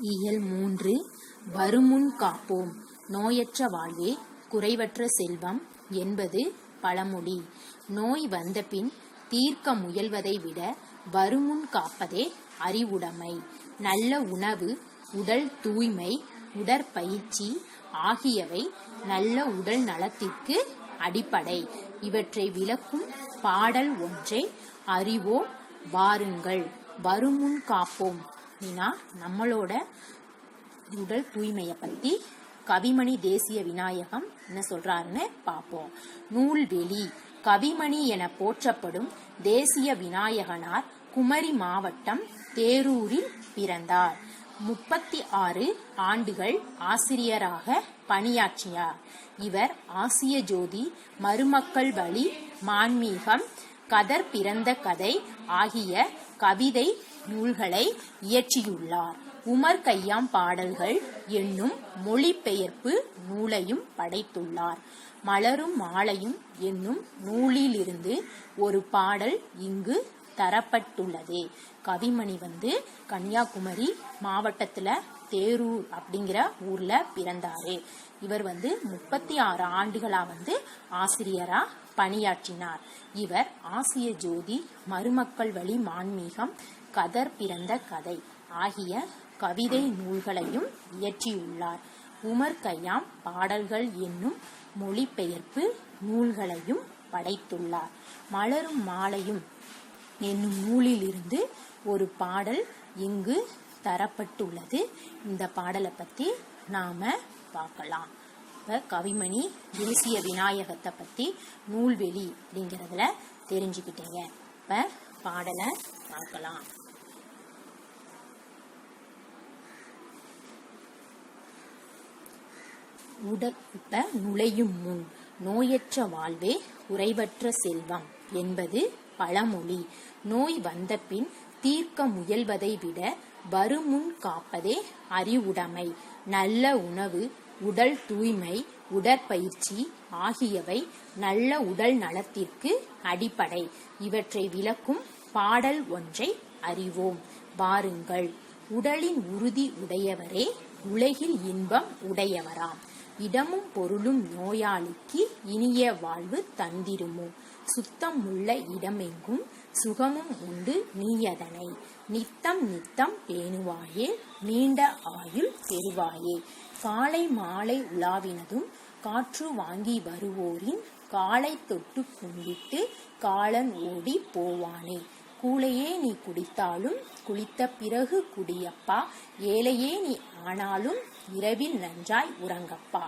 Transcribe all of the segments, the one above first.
இயல் மூன்று வருமுன் காப்போம். நோயற்ற வாழ்வே குறைவற்ற செல்வம் என்பது பழமொழி. நோய் வந்தபின் தீர்க்க முயல்வதை விட வருமுன் காப்பதே அறிவுடைமை. நல்ல உணவு உடல் தூய்மை உடற்பயிற்சி ஆகியவை நல்ல உடல் நலத்திற்கு அடிப்படை. இவற்றை விளக்கும் பாடல் ஒன்றை அறிவோம். வாருங்கள். வருமுன் காப்போம். அப்படின்னா நம்மளோட உடல் தூய்மையை பத்தி கவிமணி தேசிய விநாயகம் என்ன சொல்றாருன்னு பார்ப்போம். நூல்வெளி கவிமணி என போற்றப்படும் தேசிய விநாயகனார் குமரி மாவட்டம் தேரூரில் பிறந்தார். முப்பத்தி ஆறு ஆண்டுகள் ஆசிரியராக பணியாற்றினார். இவர் ஆசிய ஜோதி மருமக்கள் வழி மான்மீகம் கதர் பிறந்த கதை ஆகிய கவிதை நூல்களை இயற்றியுள்ளார். உமர் கையாம் பாடல்கள் என்னும் மொழிபெயர்ப்பு நூலையும் படைத்துள்ளார். மலரும் மாலையும் என்னும் நூலிலிருந்து ஒரு பாடல் இங்கு தரப்பட்டுள்ளது. கவிமணி வந்து கன்னியாகுமரி மாவட்டத்துல தேரூர் அப்படிங்கிற ஊர்ல பிறந்தாரு. இவர் வந்து முப்பத்தி ஆறு ஆண்டுகளா வந்து ஆசிரியரா பணியாற்றினார். இவர் ஆசிய ஜோதி மருமக்கள் வழி மான்மீகம் கதர் பிறந்த கதை ஆகிய கவிதை நூல்களையும் இயற்றியுள்ளார். உமர் கய்யாம் பாடல்கள் என்னும் மொழிபெயர்ப்பு நூல்களையும் படைத்துள்ளார். மலரும் மாலையும் என்னும் நூலிலிருந்து ஒரு பாடல் இங்கு தரப்பட்டுள்ளது. இந்த பாடலை பத்தி நாம பார்க்கலாம். இப்ப கவிமணி தேசிய விநாயகத்தை பத்தி நூல்வெளி அப்படிங்கறதுல தெரிஞ்சுக்கிட்டீங்க. இப்ப பாடலை பார்க்கலாம். உடல் நுழையும் முன் நோயற்ற வாழ்வே குறைவற்ற செல்வம் என்பது பழமொழி. நோய் வந்தபின் தீர்க்க முயல்வதை விட வருமுன் காப்பதே அறிவுடைமை. நல்ல உணவு உடல் தூய்மை உடற்பயிற்சி ஆகியவை நல்ல உடல் நலத்திற்கு அடிப்படை. இவற்றை விளக்கும் பாடல் ஒன்றை அறிவோம். வாருங்கள். உடலின் உறுதி உடையவரே உலகில் இன்பம் உடையவராம். இடமும் பொருளும் நோயாளிக்கு இனிய வாழ்வு தந்திருமோ? சுத்தம் உள்ள இடமெங்கும் சுகமும் உண்டு நீயதனை. நித்தம் நித்தம் பேணுவாயே நீண்ட ஆயுள் பெறுவாயே. காலை மாலை உலாவினதும் காற்று வாங்கி வருவோரின் காலை தொட்டு கும்பிட்டு காலன் ஓடி போவானே. கூளையே நீ குடித்தாலும் குளித்த பிறகு குடியப்பா. ஏழையே நீ ஆனாலும் இரவில் நன்றாய் உறங்கப்பா.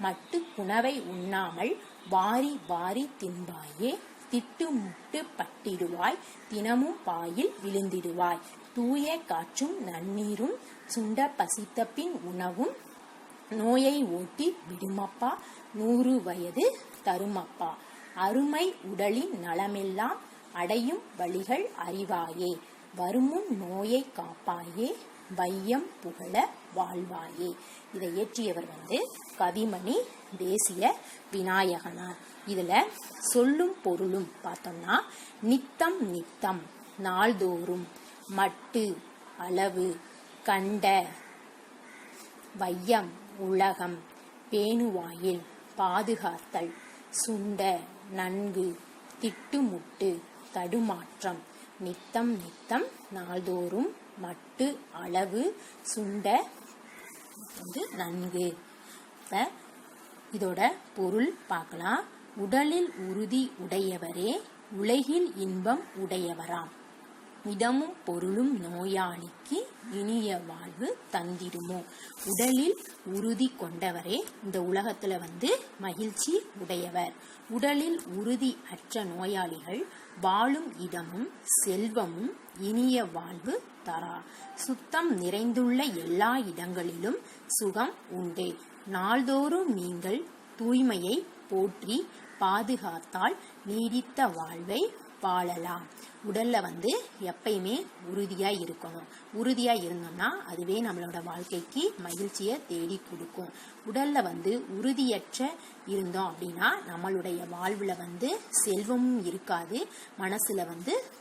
மட்டு குணவை உண்ணாமல் வாரி வாரி தின்பாயே. திட்டு முட்டு பட்டிடுவாய். தினமும் பாயில் விழுந்திடுவாய். தூய காற்றும் நன்னீரும் சுண்ட பசித்த பின் உணவும் நோயை ஓட்டி விடுமப்பா. நூறு வயது தருமப்பா. அருமை உடலின் நலமெல்லாம் அடையும் வழிகள் அறிவாயே. வருமுன் நோயை காப்பாயே. வையம் புகழ வாழ்வாயே. இதை இயற்றியவர் வந்து கவிமணி தேசிய விநாயகனார். இதுல சொல்லும் பொருளும் பார்த்தோம்னா நித்தம் நித்தம் நாள்தோறும் மட்டு அளவு கண்ட வையம் உலகம் பேணுவாயில் பாதுகாத்தல் சுண்ட நன்கு திட்டுமுட்டு தடுமாற்றம். நித்தம் நித்தம் நாள்தோறும் மட்டு அளவு சுண்ட வந்து நன்கு. இதோட பொருள் பார்க்கலாம். உடலில் உறுதி உடையவரே உலகில் இன்பம் உடையவராம். இடமும் பொருளும் நோயாளிக்கு இனிய வாழ்வு தந்திடுமோ உடலில் உறுதி கொண்டவரே இந்த உலகத்துல வந்து மகிழ்ச்சி உடையவர். உடலில் உறுதி அற்ற நோயாளிகள் வாழும் இடமும் செல்வமும் இனிய வாழ்வு தரா. சுத்தம் நிறைந்துள்ள எல்லா இடங்களிலும் சுகம் உண்டே. நாள்தோறும் நீங்கள் தூய்மையை போற்றி பாதுகாத்தால் நீடித்த வாழ்வை வாழலாம். உடல்ல வந்து எப்பயுமே உறுதியா இருக்கணும். உறுதியா இருந்தோம்னா அதுவே நம்மளோட வாழ்க்கைக்கு மகிழ்ச்சியை தேடி கொடுக்கும். உடல்ல வந்து உறுதியற்ற இருந்தோம் அப்படின்னா நம்மளுடைய வாழ்வுல வந்து செல்வமும் இருக்காது. மனசுல வந்து